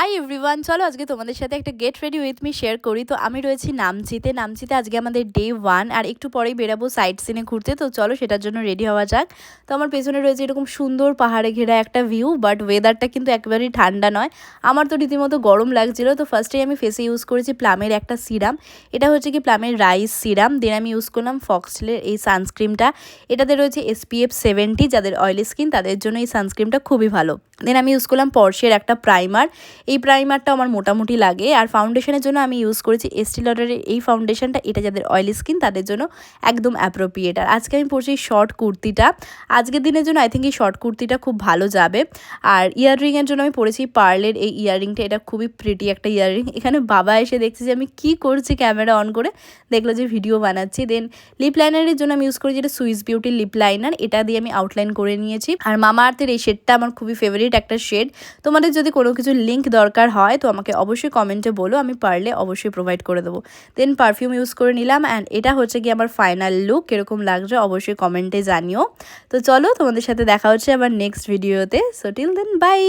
Hi everyone চলো আজকে তোমাদের সাথে একটা get ready with me share করি। তো আমি রয়েছি নামচিতে নামচিতে আজকে আমাদের ডে ওয়ান আর একটু পরেই বেরাবো সাইড সিনে ঘুরতে। তো চলো সেটার জন্য রেডি হওয়া যাক। তো আমার পেছনে রয়েছে এরকম সুন্দর পাহাড়ে ঘেরা একটা ভিউ বাট ওয়েদারটা কিন্তু একেবারেই ঠান্ডা নয়। আমার তো রীতিমতো গরম লাগছিল। তো ফার্স্টেই আমি ফেসে ইউজ করেছি প্লামের একটা সিরাম এটা হচ্ছে কি প্লামের রাইস সিরাম দেন আমি ইউজ করলাম ফক্সলের এই সানস্ক্রিমটা এটাতে রয়েছে এসপিএফ সেভেন্টি যাদের অয়েলি স্কিন তাদের জন্য এই সানস্ক্রিমটা খুবই ভালো। দেন আমি ইউজ করলাম পর্শের একটা প্রাইমার এই প্রাইমারটা আমার মোটামুটি লাগে। আর ফাউন্ডেশনের জন্য আমি ইউজ করেছি এসটি লডারের এই ফাউন্ডেশনটা এটা যাদের অয়েলি স্কিন তাদের জন্য একদম অ্যাপ্রোপ্রিয়েট আর আজকে আমি পরছি শর্ট কুর্তিটা। আজকের দিনের জন্য আই থিঙ্ক এই শর্ট কুর্তিটা খুব ভালো যাবে। আর ইয়াররিংয়ের জন্য আমি পরেছি পার্লের এই ইয়াররিংটা এটা খুবই প্রিটি একটা ইয়াররিং এখানে বাবা এসে দেখছে যে আমি কি করছি ক্যামেরা অন করে। দেখল যে ভিডিও বানাচ্ছি। দেন লিপ লাইনারের জন্য আমি ইউজ করেছি এটা সুইস বিউটির লিপ লাইনার এটা দিয়ে আমি আউটলাইন করে নিয়েছি। আর মামা আর্থের এই শেডটা আমার খুবই ফেভারিট একটা শেড তোমাদের যদি কোনো কিছু লিঙ্ক দরকার হয়, তো আমাকে অবশ্যই কমেন্টে বলো, আমি পারলে অবশ্যই প্রোভাইড করে দেবো। দেন পারফিউম ইউজ করে নিলাম অ্যান্ড এটা হচ্ছে কি আমার ফাইনাল লুক কীরকম লাগছে, অবশ্যই কমেন্টে জানিও। তো চলো, তোমাদের সাথে দেখা হচ্ছে আবার নেক্সট ভিডিওতে সো টিল দেন বাই